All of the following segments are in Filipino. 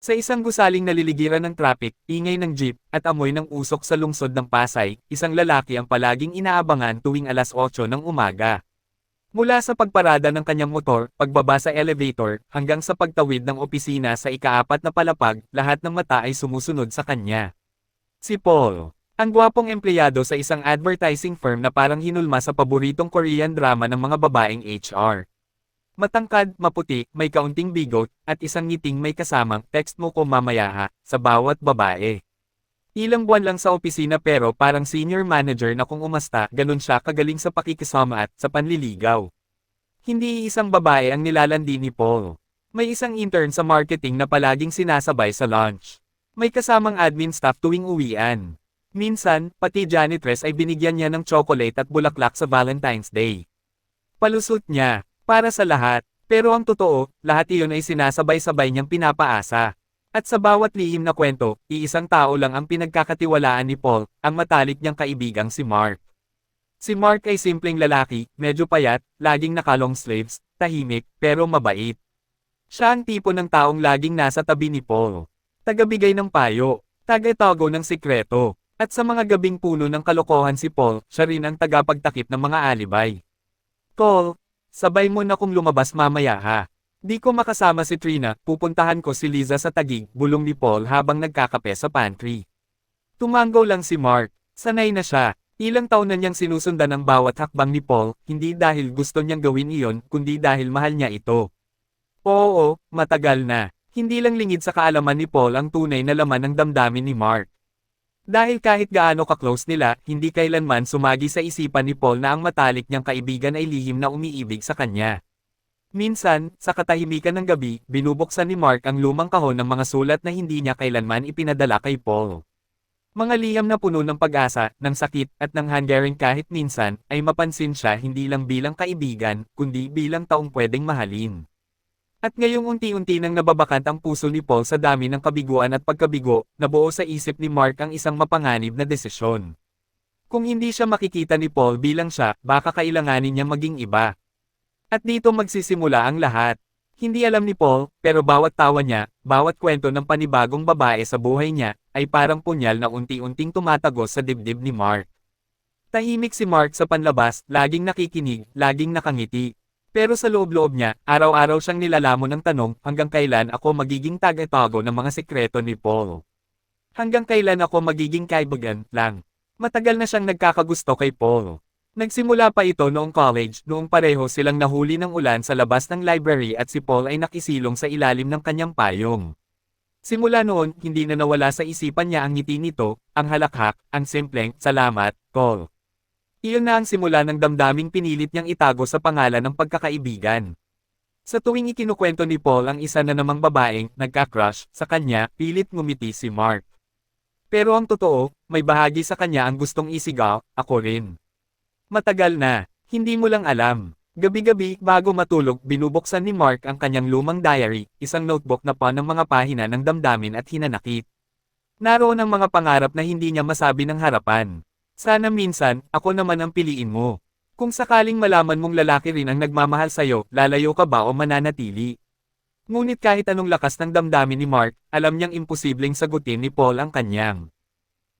Sa isang gusaling naliligiran ng traffic, ingay ng jeep, at amoy ng usok sa lungsod ng Pasay, isang lalaki ang palaging inaabangan tuwing alas 8 ng umaga. Mula sa pagparada ng kanyang motor, pagbaba sa elevator, hanggang sa pagtawid ng opisina sa ikaapat na palapag, lahat ng mata ay sumusunod sa kanya. Si Paul. Ang gwapong empleyado sa isang advertising firm na parang hinulma sa paboritong Korean drama ng mga babaeng HR. Matangkad, maputi, may kaunting bigot, at isang ngiting may kasamang, text mo ko mamaya ha, sa bawat babae. Ilang buwan lang sa opisina pero parang senior manager na kung umasta, ganun siya kagaling sa pakikisama at sa panliligaw. Hindi isang babae ang nilalandi ni Paul. May isang intern sa marketing na palaging sinasabay sa lunch. May kasamang admin staff tuwing uwian. Minsan, pati janitress ay binigyan niya ng chocolate at bulaklak sa Valentine's Day. Palusot niya, para sa lahat. Pero ang totoo, lahat iyon ay sinasabay-sabay niyang pinapaasa. At sa bawat lihim na kwento, iisang tao lang ang pinagkakatiwalaan ni Paul, ang matalik niyang kaibigang si Mark. Si Mark ay simpleng lalaki, medyo payat, laging nakalong sleeves, tahimik, pero mabait. Siya ang tipo ng taong laging nasa tabi ni Paul. Tagabigay ng payo, tagatago ng sikreto, at sa mga gabing puno ng kalokohan si Paul, siya rin ang tagapagtakip ng mga alibay. Paul, sabay mo na kung lumabas mamaya ha. Di ko makasama si Trina, pupuntahan ko si Liza sa tagig, bulong ni Paul habang nagkakape sa pantry. Tumango lang si Mark, sanay na siya. Ilang taon na niyang sinusundan ang bawat hakbang ni Paul, hindi dahil gusto niyang gawin iyon, kundi dahil mahal niya ito. Oo, matagal na. Hindi lang lingid sa kaalaman ni Paul ang tunay na laman ng damdamin ni Mark. Dahil kahit gaano ka-close nila, hindi kailanman sumagi sa isipan ni Paul na ang matalik niyang kaibigan ay lihim na umiibig sa kanya. Minsan, sa katahimikan ng gabi, binubuksan ni Mark ang lumang kahon ng mga sulat na hindi niya kailanman ipinadala kay Paul. Mga liham na puno ng pag-asa, ng sakit, at ng hanggaring kahit minsan, ay mapansin siya hindi lang bilang kaibigan, kundi bilang taong pwedeng mahalin. At ngayong unti-unti nang nababakant ang puso ni Paul sa dami ng kabiguan at pagkabigo, nabuo sa isip ni Mark ang isang mapanganib na desisyon. Kung hindi siya makikita ni Paul bilang siya, baka kailanganin niya maging iba. At dito magsisimula ang lahat. Hindi alam ni Paul, pero bawat tawa niya, bawat kwento ng panibagong babae sa buhay niya, ay parang punyal na unti-unting tumatagos sa dibdib ni Mark. Tahimik si Mark sa panlabas, laging nakikinig, laging nakangiti. Pero sa loob-loob niya, araw-araw siyang nilalamon ng tanong hanggang kailan ako magiging tagatago ng mga sekreto ni Paul. Hanggang kailan ako magiging kaibigan lang. Matagal na siyang nagkakagusto kay Paul. Nagsimula pa ito noong college, noong pareho silang nahuli ng ulan sa labas ng library at si Paul ay nakisilong sa ilalim ng kanyang payong. Simula noon, hindi na nawala sa isipan niya ang ngiti nito, ang halakhak, ang simpleng, salamat, Paul. Iyon na ang simula ng damdaming pinilit niyang itago sa pangalan ng pagkakaibigan. Sa tuwing ikinukwento ni Paul ang isa na namang babaeng nagka-crush sa kanya, pilit ngumiti si Mark. Pero ang totoo, may bahagi sa kanya ang gustong isigaw, ako rin. Matagal na, hindi mo lang alam. Gabi-gabi, bago matulog, binubuksan ni Mark ang kanyang lumang diary, isang notebook na pa ng mga pahina ng damdamin at hinanakit. Naroon ang mga pangarap na hindi niya masabi ng harapan. Sana minsan, ako naman ang piliin mo. Kung sakaling malaman mong lalaki rin ang nagmamahal sa'yo, lalayo ka ba o mananatili? Ngunit kahit anong lakas ng damdamin ni Mark, alam niyang imposibleng sagutin ni Paul ang kanyang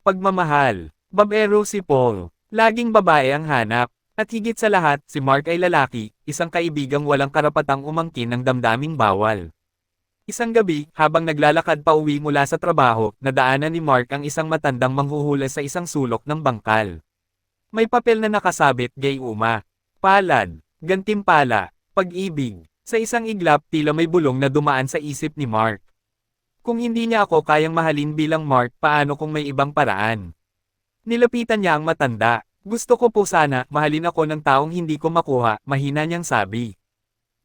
pagmamahal. Babero si Paul. Laging babae ang hanap. At higit sa lahat, si Mark ay lalaki, isang kaibigang walang karapatang umangkin ng damdaming bawal. Isang gabi, habang naglalakad pa uwi mula sa trabaho, nadaanan ni Mark ang isang matandang manghuhula sa isang sulok ng bangkal. May papel na nakasabit, gay uma. Palad, gantimpala, pag-ibig. Sa isang iglap, tila may bulong na dumaan sa isip ni Mark. Kung hindi niya ako kayang mahalin bilang Mark, paano kung may ibang paraan? Nilapitan niya ang matanda. Gusto ko po sana, mahalin ako ng taong hindi ko makuha, mahina niyang sabi.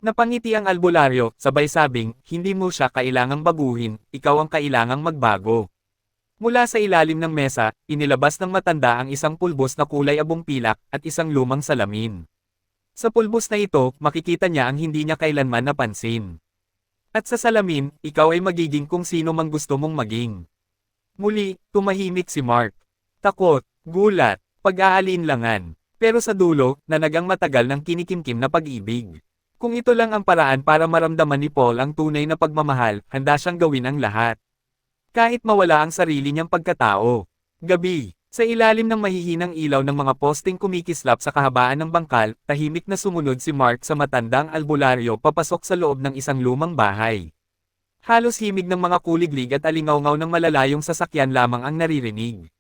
Napangiti ang albularyo, sabay sabing, hindi mo siya kailangang baguhin, ikaw ang kailangang magbago. Mula sa ilalim ng mesa, inilabas ng matanda ang isang pulbos na kulay abong pilak, at isang lumang salamin. Sa pulbos na ito, makikita niya ang hindi niya kailanman napansin. At sa salamin, ikaw ay magiging kung sino mang gusto mong maging. Muli, tumahimik si Mark. Takot, gulat, pag-aalinlangan. Pero sa dulo, nanagang matagal ng kinikimkim na pag-ibig. Kung ito lang ang paraan para maramdaman ni Paul ang tunay na pagmamahal, handa siyang gawin ang lahat. Kahit mawala ang sarili niyang pagkatao. Gabi, sa ilalim ng mahihinang ilaw ng mga posting kumikislap sa kahabaan ng bangkal, tahimik na sumunod si Mark sa matandang albularyo papasok sa loob ng isang lumang bahay. Halos himig ng mga kuliglig at alingawngaw ng malalayong sasakyan lamang ang naririnig.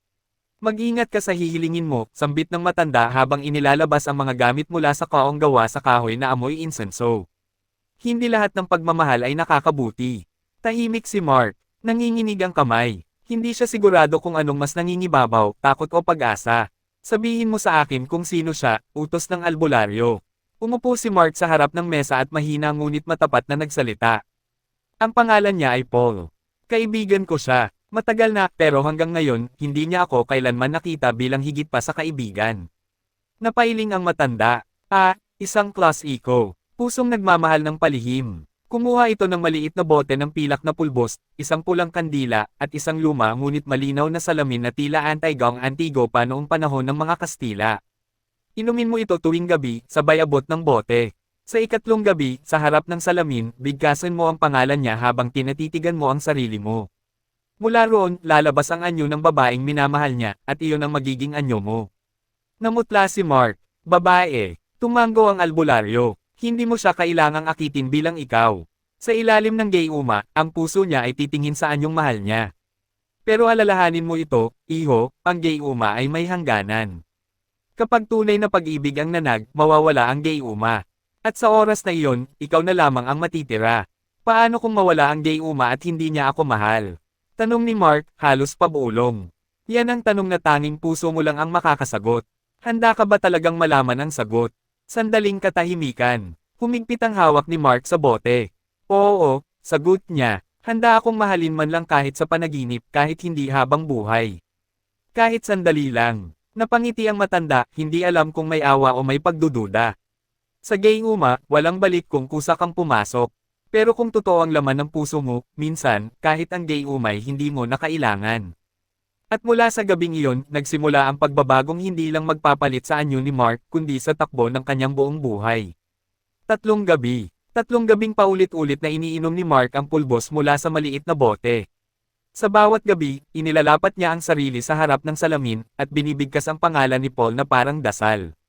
Mag-ingat ka sa hihilingin mo, sambit ng matanda habang inilalabas ang mga gamit mula sa kaong gawa sa kahoy na amoy insenso. Hindi lahat ng pagmamahal ay nakakabuti. Tahimik si Mark, nanginginig ang kamay. Hindi siya sigurado kung anong mas nangingibabaw, takot o pag-asa. Sabihin mo sa akin kung sino siya, utos ng albularyo. Umupo si Mark sa harap ng mesa at mahina ngunit matapat na nagsalita. Ang pangalan niya ay Paul. Kaibigan ko siya. Matagal na, pero hanggang ngayon, hindi niya ako kailanman nakita bilang higit pa sa kaibigan. Napailing ang matanda. Ah, isang class eco. Pusong nagmamahal ng palihim. Kumuha ito ng maliit na bote ng pilak na pulbos, isang pulang kandila, at isang luma ngunit malinaw na salamin na tila anti-gong antigo pa noong panahon ng mga Kastila. Inumin mo ito tuwing gabi, sabay abot ng bote. Sa ikatlong gabi, sa harap ng salamin, bigkasan mo ang pangalan niya habang tinatitigan mo ang sarili mo. Mula roon, lalabas ang anyo ng babaeng minamahal niya, at iyon ang magiging anyo mo. Namutla si Mark. Babae. Tumango ang albularyo. Hindi mo siya kailangang akitin bilang ikaw. Sa ilalim ng gay uma, ang puso niya ay titingin sa anyong mahal niya. Pero alalahanin mo ito, iho, ang gay uma ay may hangganan. Kapag tunay na pag-ibig ang nanag, mawawala ang gay uma. At sa oras na iyon, ikaw na lamang ang matitira. Paano kung mawala ang gay uma at hindi niya ako mahal? Tanong ni Mark, halos pabulong. Yan ang tanong na tanging puso mo lang ang makakasagot. Handa ka ba talagang malaman ang sagot? Sandaling katahimikan. Humigpit ang hawak ni Mark sa bote. Oo, sagot niya. Handa akong mahalin man lang kahit sa panaginip kahit hindi habang buhay. Kahit sandali lang. Napangiti ang matanda, hindi alam kung may awa o may pagdududa. Sa gay uma, walang balik kung kusa kang pumasok. Pero kung totoo ang laman ng puso mo, minsan, kahit ang gay umay hindi mo na kailangan. At mula sa gabing iyon, nagsimula ang pagbabagong hindi lang magpapalit sa anyo ni Mark, kundi sa takbo ng kanyang buong buhay. Tatlong gabi. Tatlong gabing paulit-ulit na iniinom ni Mark ang pulbos mula sa maliit na bote. Sa bawat gabi, inilalapat niya ang sarili sa harap ng salamin, at binibigkas ang pangalan ni Paul na parang dasal.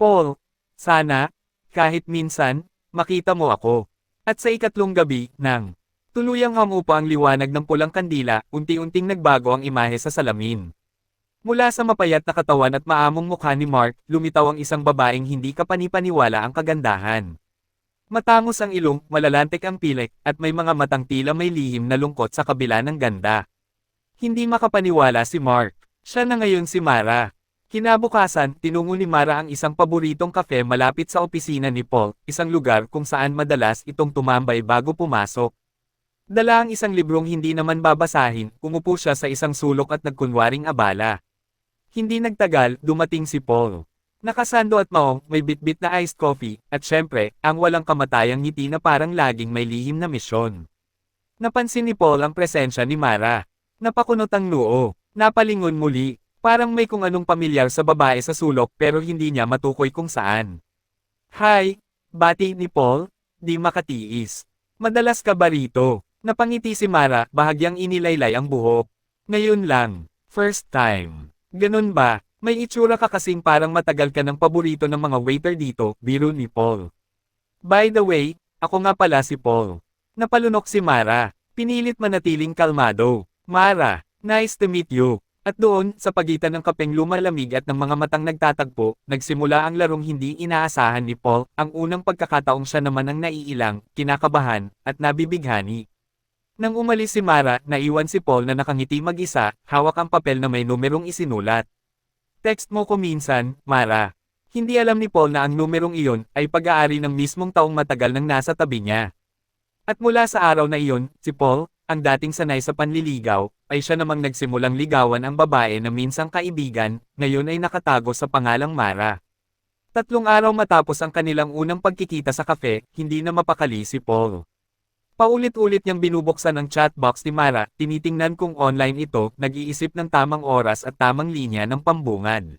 Paul, sana, kahit minsan, makita mo ako. At sa ikatlong gabi, nang tuluyang hamupa ang liwanag ng pulang kandila, unti-unting nagbago ang imahe sa salamin. Mula sa mapayat na katawan at maamong mukha ni Mark, lumitaw ang isang babaeng hindi kapanipaniwala ang kagandahan. Matangos ang ilong, malalantik ang pilik, at may mga matang tila may lihim na lungkot sa kabila ng ganda. Hindi makapaniwala si Mark. Siya na ngayon si Mara. Kinabukasan, tinungo ni Mara ang isang paboritong kafe malapit sa opisina ni Paul, isang lugar kung saan madalas itong tumambay bago pumasok. Dala ang isang librong hindi naman babasahin, umupo siya sa isang sulok at nagkunwaring abala. Hindi nagtagal, dumating si Paul. Nakasando at maong, may bitbit na iced coffee, at syempre, ang walang kamatayang ngiti na parang laging may lihim na misyon. Napansin ni Paul ang presensya ni Mara. Napakunot ang noo. Napalingon muli, Parang may kung anong pamilyar sa babae sa sulok pero hindi niya matukoy kung saan. Hi, bati ni Paul, di makatiis. Madalas ka ba rito? Napangiti si Mara, bahagyang inilaylay ang buhok. Ngayon lang, first time. Ganun ba? May itsura ka kasing parang matagal ka ng paborito ng mga waiter dito, biro ni Paul. By the way, ako nga pala si Paul. Napalunok si Mara. Pinilit manatiling kalmado. Mara, nice to meet you. At doon, sa pagitan ng kapeng lumalamig at ng mga matang nagtatagpo, nagsimula ang larong hindi inaasahan ni Paul, ang unang pagkakataong siya naman ang naiilang, kinakabahan, at nabibighani. Nang umalis si Mara, naiwan si Paul na nakangiti mag-isa, hawak ang papel na may numerong isinulat. Text mo ko minsan, Mara. Hindi alam ni Paul na ang numerong iyon ay pag-aari ng mismong taong matagal nang nasa tabi niya. At mula sa araw na iyon, si Paul, ang dating sanay sa panliligaw, ay siya namang nagsimulang ligawan ang babae na minsang kaibigan, ngayon ay nakatago sa pangalang Mara. Tatlong araw matapos ang kanilang unang pagkikita sa kafe, hindi na mapakali si Paul. Paulit-ulit niyang binubuksan ang chatbox ni Mara, tinitingnan kung online ito, nag-iisip ng tamang oras at tamang linya ng pambungad.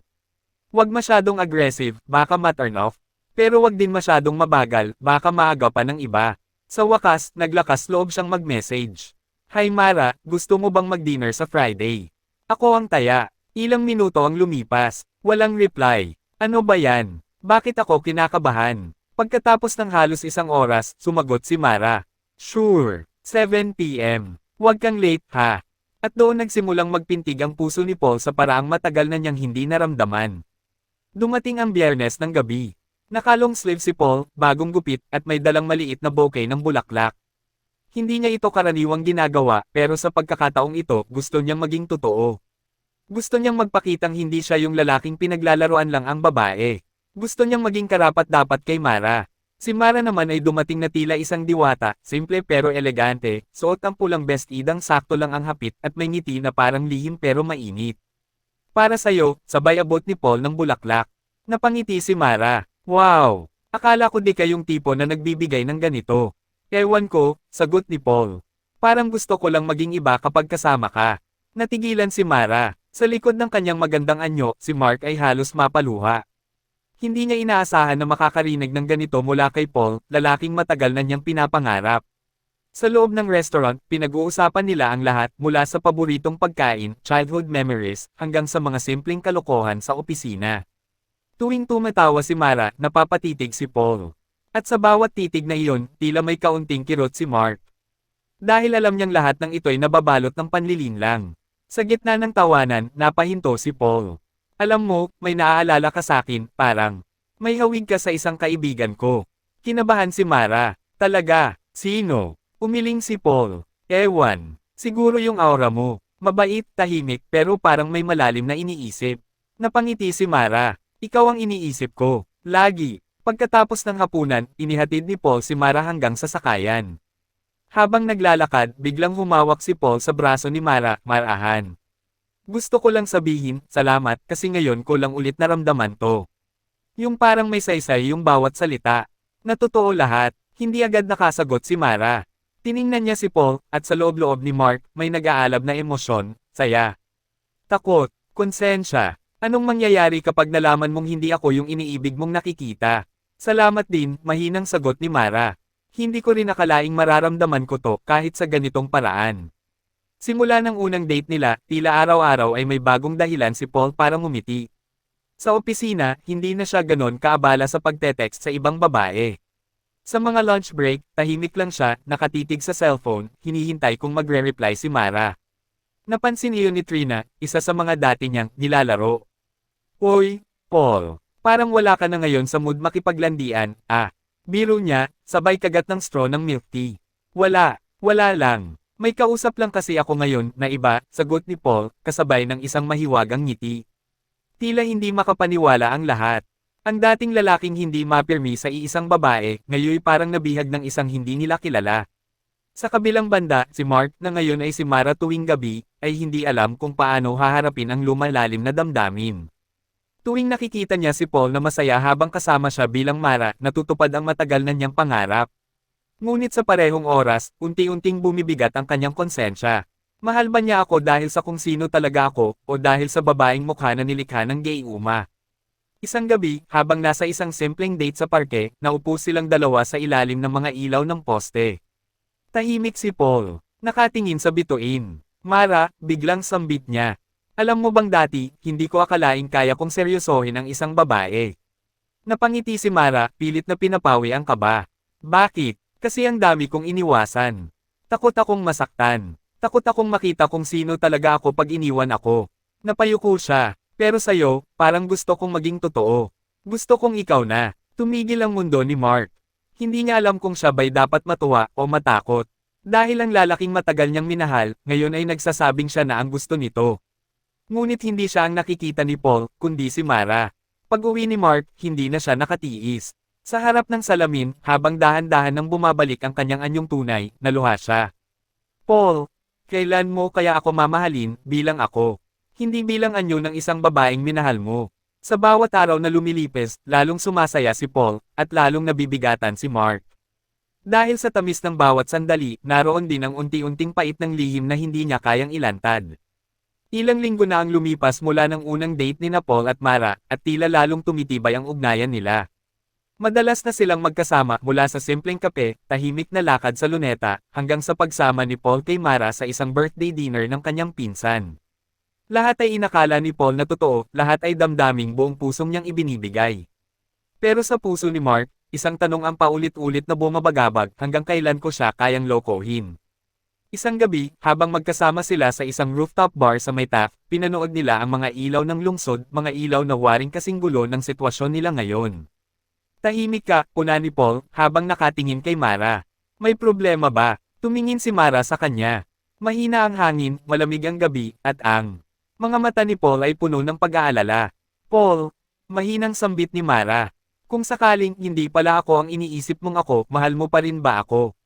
Huwag masyadong aggressive, baka ma-turn off. Pero wag din masyadong mabagal, baka maaga pa ng iba. Sa wakas, naglakas loob siyang mag-message. Hi Mara, gusto mo bang mag-dinner sa Friday? Ako ang taya. Ilang minuto ang lumipas. Walang reply. Ano ba yan? Bakit ako kinakabahan? Pagkatapos ng halos isang oras, sumagot si Mara. Sure. 7pm. Huwag kang late ha. At doon nagsimulang magpintig ang puso ni Paul sa paraang matagal na niyang hindi naramdaman. Dumating ang biyernes ng gabi. Nakalong sleeve si Paul, bagong gupit, at may dalang maliit na bouquet ng bulaklak. Hindi niya ito karaniwang ginagawa, pero sa pagkakataong ito, gusto niyang maging totoo. Gusto niyang magpakitang hindi siya yung lalaking pinaglalaroan lang ang babae. Gusto niyang maging karapat-dapat kay Mara. Si Mara naman ay dumating na tila isang diwata, simple pero elegante, suot ang pulang bestidang sakto lang ang hapit at may ngiti na parang lihim pero mainit. Para sa'yo, sabay abot ni Paul ng bulaklak. Napangiti si Mara. Wow! Akala ko di kayong tipo na nagbibigay ng ganito. Ewan ko, sagot ni Paul. Parang gusto ko lang maging iba kapag kasama ka. Natigilan si Mara. Sa likod ng kanyang magandang anyo, si Mark ay halos mapaluha. Hindi niya inaasahan na makakarinig ng ganito mula kay Paul, lalaking matagal na niyang pinapangarap. Sa loob ng restaurant, pinag-uusapan nila ang lahat mula sa paboritong pagkain, childhood memories, hanggang sa mga simpleng kalokohan sa opisina. Tuwing tumatawa si Mara, napapatitig si Paul. At sa bawat titig na iyon, tila may kaunting kirot si Mark. Dahil alam niyang lahat ng ito'y nababalot ng panlilin lang. Sa gitna ng tawanan, napahinto si Paul. Alam mo, may naaalala ka sa akin, parang, may hawig ka sa isang kaibigan ko. Kinabahan si Mara. Talaga, sino? Umiling si Paul. Ewan. Siguro yung aura mo. Mabait, tahimik, pero parang may malalim na iniisip. Napangiti si Mara. Ikaw ang iniisip ko. Lagi. Pagkatapos ng hapunan, inihatid ni Paul si Mara hanggang sa sakayan. Habang naglalakad, biglang humawak si Paul sa braso ni Mara, marahan. Gusto ko lang sabihin, salamat, kasi ngayon ko lang ulit naramdaman to. Yung parang may saysay yung bawat salita. Na totoo lahat, hindi agad nakasagot si Mara. Tiningnan niya si Paul, at sa loob-loob ni Mark, may nag-aalab na emosyon, saya. Takot, konsensya. Anong mangyayari kapag nalaman mong hindi ako yung iniibig mong nakikita? Salamat din, mahinang sagot ni Mara. Hindi ko rin nakalaing mararamdaman ko to kahit sa ganitong paraan. Simula ng unang date nila, tila araw-araw ay may bagong dahilan si Paul para ngumiti. Sa opisina, hindi na siya ganon kaabala sa pagtetext sa ibang babae. Sa mga lunch break, tahimik lang siya, nakatitig sa cellphone, hinihintay kung magre-reply si Mara. Napansin iyon ni Trina, isa sa mga dati niyang nilalaro. Hoy, Paul, parang wala ka na ngayon sa mood makipaglandian, ah. Biro niya, sabay kagat ng straw ng milk tea. Wala, wala lang. May kausap lang kasi ako ngayon na iba, sagot ni Paul, kasabay ng isang mahiwagang ngiti. Tila hindi makapaniwala ang lahat. Ang dating lalaking hindi mapirmi sa iisang babae, ngayon parang nabihag ng isang hindi nila kilala. Sa kabilang banda, si Mark na ngayon ay si Mara tuwing gabi, ay hindi alam kung paano haharapin ang lumalalim na damdamin. Tuwing nakikita niya si Paul na masaya habang kasama siya bilang Mara, natutupad ang matagal na niyang pangarap. Ngunit sa parehong oras, unti-unting bumibigat ang kanyang konsensya. Mahal ba niya ako dahil sa kung sino talaga ako, o dahil sa babaeng mukha na nilikha ng gay uma? Isang gabi, habang nasa isang simpleng date sa parke, naupo silang dalawa sa ilalim ng mga ilaw ng poste. Tahimik si Paul, nakatingin sa bituin. Mara, biglang sambit niya. Alam mo bang dati, hindi ko akalaing kaya kong seryosohin ang isang babae. Napangiti si Mara, pilit na pinapawi ang kaba. Bakit? Kasi ang dami kong iniwasan. Takot akong masaktan. Takot akong makita kung sino talaga ako pag iniwan ako. Napayuko siya. Pero sa'yo, parang gusto kong maging totoo. Gusto kong ikaw na. Tumigil ang mundo ni Mark. Hindi niya alam kung siya ba'y dapat matuwa o matakot. Dahil ang lalaking matagal niyang minahal, ngayon ay nagsasabing siya na ang gusto nito. Ngunit hindi siya ang nakikita ni Paul, kundi si Mara. Pag uwi ni Mark, hindi na siya nakatiis. Sa harap ng salamin, habang dahan-dahan nang bumabalik ang kanyang anyong tunay, naluha siya. Paul, kailan mo kaya ako mamahalin, bilang ako? Hindi bilang anyo ng isang babaeng minahal mo. Sa bawat araw na lumilipes, lalong sumasaya si Paul, at lalong nabibigatan si Mark. Dahil sa tamis ng bawat sandali, naroon din ang unti-unting pait ng lihim na hindi niya kayang ilantad. Ilang linggo na ang lumipas mula ng unang date ni Paul at Mara, at tila lalong tumitibay ang ugnayan nila. Madalas na silang magkasama mula sa simpleng kape, tahimik na lakad sa luneta, hanggang sa pagsama ni Paul kay Mara sa isang birthday dinner ng kanyang pinsan. Lahat ay inakala ni Paul na totoo, lahat ay damdaming buong pusong niyang ibinibigay. Pero sa puso ni Mark, isang tanong ang paulit-ulit na bumabagabag hanggang kailan ko siya kayang lokohin. Isang gabi, habang magkasama sila sa isang rooftop bar sa may Taft, pinanood nila ang mga ilaw ng lungsod, mga ilaw na waring kasing gulo ng sitwasyon nila ngayon. Tahimik ka, una ni Paul, habang nakatingin kay Mara. May problema ba? Tumingin si Mara sa kanya. Mahina ang hangin, malamig ang gabi, at ang mga mata ni Paul ay puno ng pag-aalala. Paul, mahinang sambit ni Mara. Kung sakaling hindi pala ako ang iniisip mong ako, mahal mo pa rin ba ako?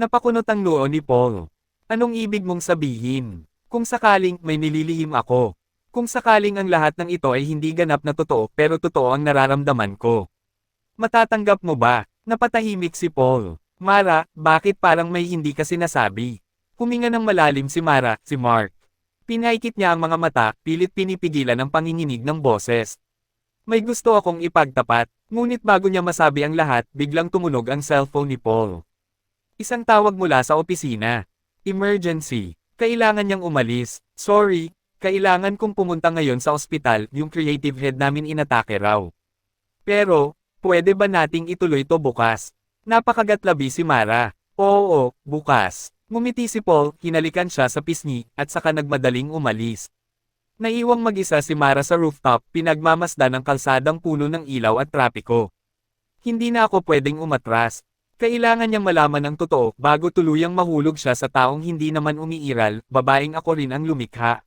Napakunot ang noo ni Paul. Anong ibig mong sabihin? Kung sakaling may nililihim ako. Kung sakaling ang lahat ng ito ay hindi ganap na totoo pero totoo ang nararamdaman ko. Matatanggap mo ba? Napatahimik si Paul. Mara, bakit parang may hindi ka sinasabi? Huminga ng malalim si Mara, si Mark. Pinaikit niya ang mga mata, pilit pinipigilan ang panginginig ng boses. May gusto akong ipagtapat, ngunit bago niya masabi ang lahat, biglang tumunog ang cellphone ni Paul. Isang tawag mula sa opisina. Emergency. Kailangan niyang umalis. Sorry, kailangan kong pumunta ngayon sa ospital, yung creative head namin inatake raw. Pero, pwede ba nating ituloy to bukas? Napakagatlabi si Mara. Oo, bukas. Ngumiti si Paul, hinalikan siya sa pisngi, at saka nagmadaling umalis. Naiwang mag-isa si Mara sa rooftop, pinagmamasdan ng kalsadang puno ng ilaw at trapiko. Hindi na ako pwedeng umatras, kailangan niyang malaman ang totoo bago tuluyang mahulog siya sa taong hindi naman umiiral, babaeng ako rin ang lumikha.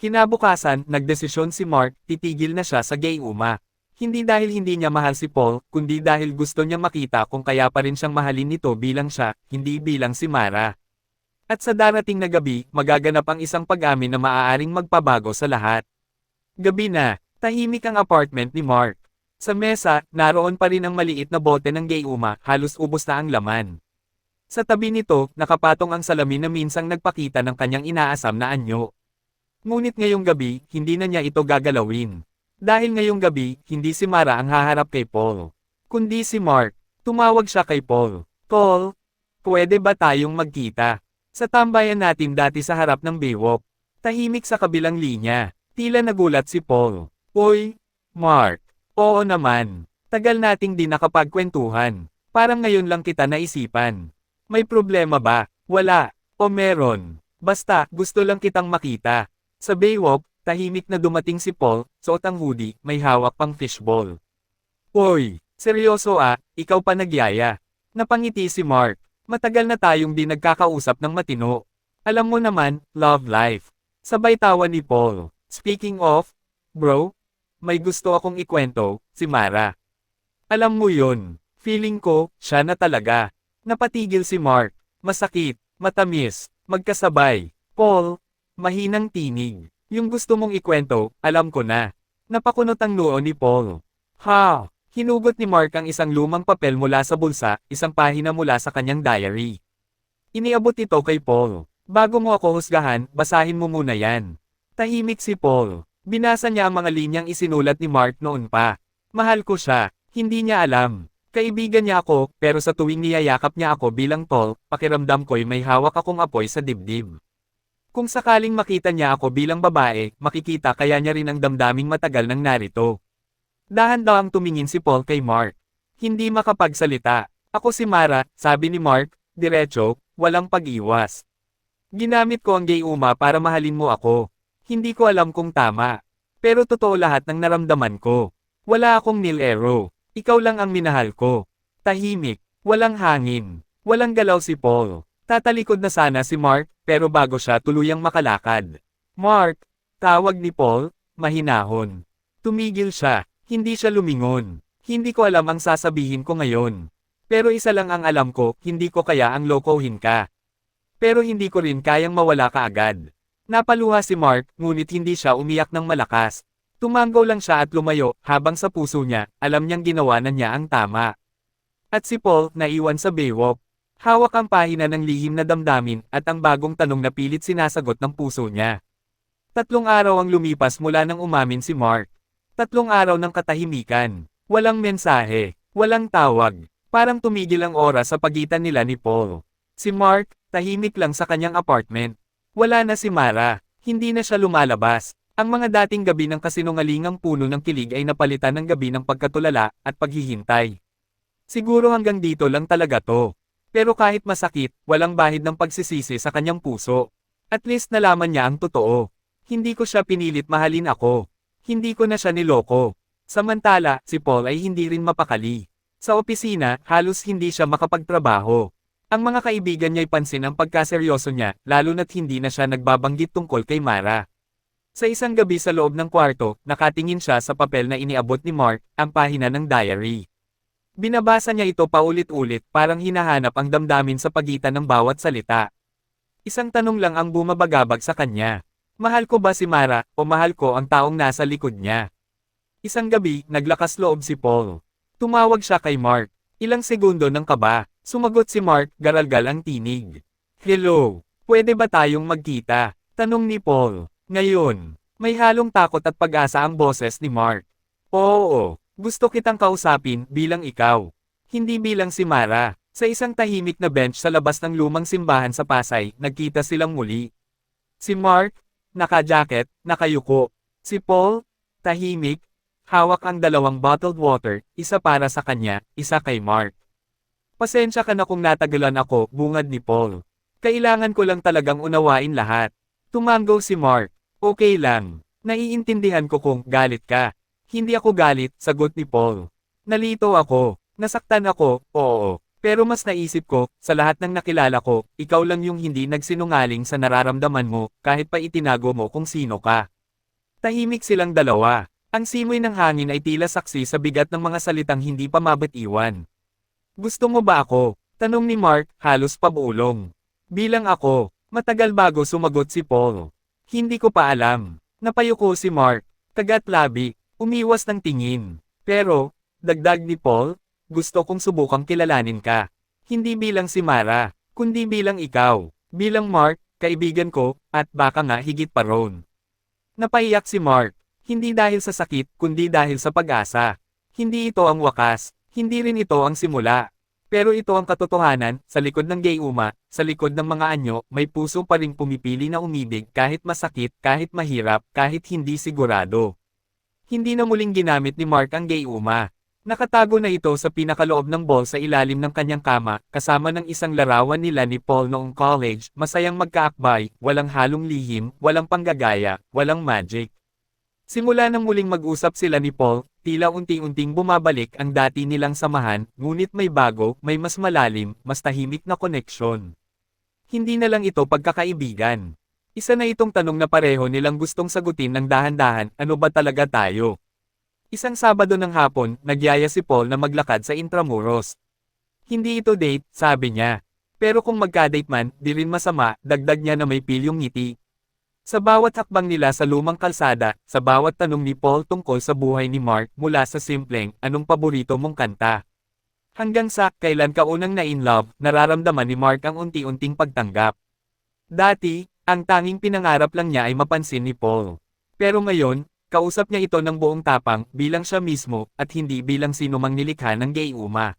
Kinabukasan, nagdesisyon si Mark, titigil na siya sa gay uma. Hindi dahil hindi niya mahal si Paul, kundi dahil gusto niya makita kung kaya pa rin siyang mahalin nito bilang siya, hindi bilang si Mara. At sa darating na gabi, magaganap ang isang pag-amin na maaaring magpabago sa lahat. Gabi na, tahimik ang apartment ni Mark. Sa mesa, naroon pa rin ang maliit na bote ng gayuma, halos ubos na ang laman. Sa tabi nito, nakapatong ang salamin na minsang nagpakita ng kanyang inaasam na anyo. Ngunit ngayong gabi, hindi na niya ito gagalawin. Dahil ngayong gabi, hindi si Mara ang haharap kay Paul. Kundi si Mark. Tumawag siya kay Paul. Paul, pwede ba tayong magkita? Sa tambayan natin dati sa harap ng Baywalk. Tahimik sa kabilang linya. Tila nagulat si Paul. Uy, Mark. Oo naman. Tagal nating di nakapagkwentuhan. Parang ngayon lang kita naisipan. May problema ba? Wala. O meron. Basta, gusto lang kitang makita. Sa Baywalk, tahimik na dumating si Paul, suot ang hoodie, may hawak pang fishball. Hoy, seryoso ah, ikaw pa nagyaya. Napangiti si Mark. Matagal na tayong di nagkakausap ng matino. Alam mo naman, love life. Sabay tawa ni Paul. Speaking of, bro, may gusto akong ikwento, si Mara. Alam mo yun, feeling ko, siya na talaga. Napatigil si Mark, masakit, matamis, magkasabay. Paul, mahinang tinig. Yung gusto mong ikwento, alam ko na. Napakunot ang noo ni Paul. Ha! Hinugot ni Mark ang isang lumang papel mula sa bulsa, isang pahina mula sa kanyang diary. Iniabot ito kay Paul. Bago mo ako husgahan, basahin mo muna yan. Tahimik si Paul. Binasa niya ang mga linyang isinulat ni Mark noon pa. Mahal ko siya, hindi niya alam. Kaibigan niya ako, pero sa tuwing niyayakap niya ako bilang tol, pakiramdam ko'y may hawak akong apoy sa dibdib. Kung sakaling makita niya ako bilang babae, makikita kaya niya rin ang damdaming matagal nang narito. Dahan-dahang tumingin si Paul kay Mark. Hindi makapagsalita. Ako si Mara, sabi ni Mark, diretso, walang pag-iwas. Ginamit ko ang gay uma para mahalin mo ako. Hindi ko alam kung tama. Pero totoo lahat ng naramdaman ko. Wala akong nilero. Ikaw lang ang minahal ko. Tahimik. Walang hangin. Walang galaw si Paul. Tatalikod na sana si Mark, pero bago siya tuluyang makalakad. Mark! Tawag ni Paul, mahinahon. Tumigil siya. Hindi siya lumingon. Hindi ko alam ang sasabihin ko ngayon. Pero isa lang ang alam ko, hindi ko kaya ang lokohin ka. Pero hindi ko rin kayang mawala ka agad. Napaluha si Mark, ngunit hindi siya umiyak ng malakas. Tumanggaw lang siya at lumayo, habang sa puso niya, alam niyang ginawa na niya ang tama. At si Paul, naiwan sa baywalk. Hawak ang pahina ng lihim na damdamin, at ang bagong tanong na pilit sinasagot ng puso niya. Tatlong araw ang lumipas mula nang umamin si Mark. Tatlong araw ng katahimikan. Walang mensahe. Walang tawag. Parang tumigil ang oras sa pagitan nila ni Paul. Si Mark, tahimik lang sa kanyang apartment. Wala na si Mara. Hindi na siya lumalabas. Ang mga dating gabi ng kasinungalingang puno ng kilig ay napalitan ng gabi ng pagkatulala at paghihintay. Siguro hanggang dito lang talaga to. Pero kahit masakit, walang bahid ng pagsisisi sa kanyang puso. At least nalaman niya ang totoo. Hindi ko siya pinilit mahalin ako. Hindi ko na siya niloko. Samantala, si Paul ay hindi rin mapakali. Sa opisina, halos hindi siya makapagtrabaho. Ang mga kaibigan niya'y pansin ang pagkaseryoso niya, lalo na't hindi na siya nagbabanggit tungkol kay Mara. Sa isang gabi sa loob ng kwarto, nakatingin siya sa papel na iniabot ni Mark, ang pahina ng diary. Binabasa niya ito paulit-ulit parang hinahanap ang damdamin sa pagitan ng bawat salita. Isang tanong lang ang bumabagabag sa kanya. Mahal ko ba si Mara, o mahal ko ang taong nasa likod niya? Isang gabi, naglakas loob si Paul. Tumawag siya kay Mark. Ilang segundo ng kaba, sumagot si Mark, garalgal ang tinig. Hello, pwede ba tayong magkita? Tanong ni Paul. Ngayon, may halong takot at pag-asa ang boses ni Mark. Oo, gusto kitang kausapin bilang ikaw. Hindi bilang si Mara. Sa isang tahimik na bench sa labas ng lumang simbahan sa Pasay, nagkita silang muli. Si Mark, naka-jacket, nakayuko. Si Paul, tahimik, hawak ang dalawang bottled water, isa para sa kanya, isa kay Mark. Pasensya ka na kung natagalan ako, bungad ni Paul. Kailangan ko lang talagang unawain lahat. Tumango si Mark. Okay lang. Naiintindihan ko kung galit ka. Hindi ako galit, sagot ni Paul. Nalito ako. Nasaktan ako, oo. Pero mas naisip ko, sa lahat ng nakilala ko, ikaw lang yung hindi nagsinungaling sa nararamdaman mo, kahit pa itinago mo kung sino ka. Tahimik silang dalawa. Ang simoy ng hangin ay tila saksi sa bigat ng mga salitang hindi pa mabatiwan. Gusto mo ba ako? Tanong ni Mark, halos pabulong. Bilang ako, matagal bago sumagot si Paul. Hindi ko pa alam. Napayuko si Mark, kagat labi, umiwas ng tingin. Pero, dagdag ni Paul, gusto kong subukang kilalanin ka. Hindi bilang si Mara, kundi bilang ikaw, bilang Mark, kaibigan ko, at baka nga higit pa ron. Napaiyak si Mark, hindi dahil sa sakit, kundi dahil sa pag-asa. Hindi ito ang wakas, hindi rin ito ang simula. Pero ito ang katotohanan, sa likod ng gay uma, sa likod ng mga anyo, may puso pa ring pumipili na umibig kahit masakit, kahit mahirap, kahit hindi sigurado. Hindi na muling ginamit ni Mark ang gay uma. Nakatago na ito sa pinakaloob ng ball sa ilalim ng kanyang kama, kasama ng isang larawan nila ni Paul noong college, masayang magkaakbay, walang halong lihim, walang panggagaya, walang magic. Simula nang muling mag-usap sila ni Paul, tila unting-unting bumabalik ang dati nilang samahan, ngunit may bago, may mas malalim, mas tahimik na koneksyon. Hindi na lang ito pagkakaibigan. Isa na itong tanong na pareho nilang gustong sagutin ng dahan-dahan, ano ba talaga tayo? Isang Sabado ng hapon, nagyaya si Paul na maglakad sa Intramuros. Hindi ito date, sabi niya. Pero kung magka-date man, di rin masama, dagdag niya na may pilyong ngiti. Sa bawat hakbang nila sa lumang kalsada, sa bawat tanong ni Paul tungkol sa buhay ni Mark mula sa simpleng, anong paborito mong kanta? Hanggang sa, kailan ka unang na-in love, nararamdaman ni Mark ang unti-unting pagtanggap. Dati, ang tanging pinangarap lang niya ay mapansin ni Paul. Pero ngayon, Kausap niya ito ng buong tapang, bilang siya mismo, at hindi bilang sino mang nilikha ng gay uma.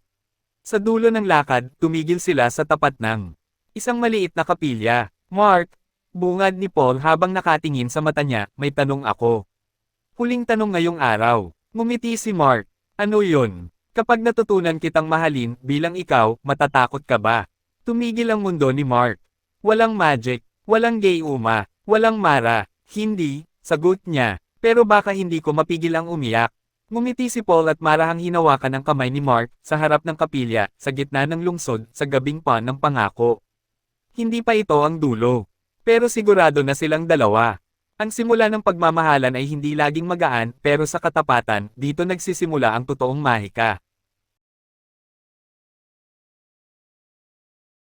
Sa dulo ng lakad, tumigil sila sa tapat ng isang maliit na kapilya. Mark, bungad ni Paul habang nakatingin sa mata niya, may tanong ako. Huling tanong ngayong araw. Ngumiti si Mark. Ano yun? Kapag natutunan kitang mahalin, bilang ikaw, matatakot ka ba? Tumigil ang mundo ni Mark. Walang magic, walang gay uma, walang mara, hindi, sagot niya. Pero baka hindi ko mapigil ang umiyak. Ngumiti si Paul at marahang hinawakan ang kamay ni Mark, sa harap ng kapilya, sa gitna ng lungsod, sa gabing pa ng pangako. Hindi pa ito ang dulo. Pero sigurado na silang dalawa. Ang simula ng pagmamahalan ay hindi laging magaan, pero sa katapatan, dito nagsisimula ang totoong mahika.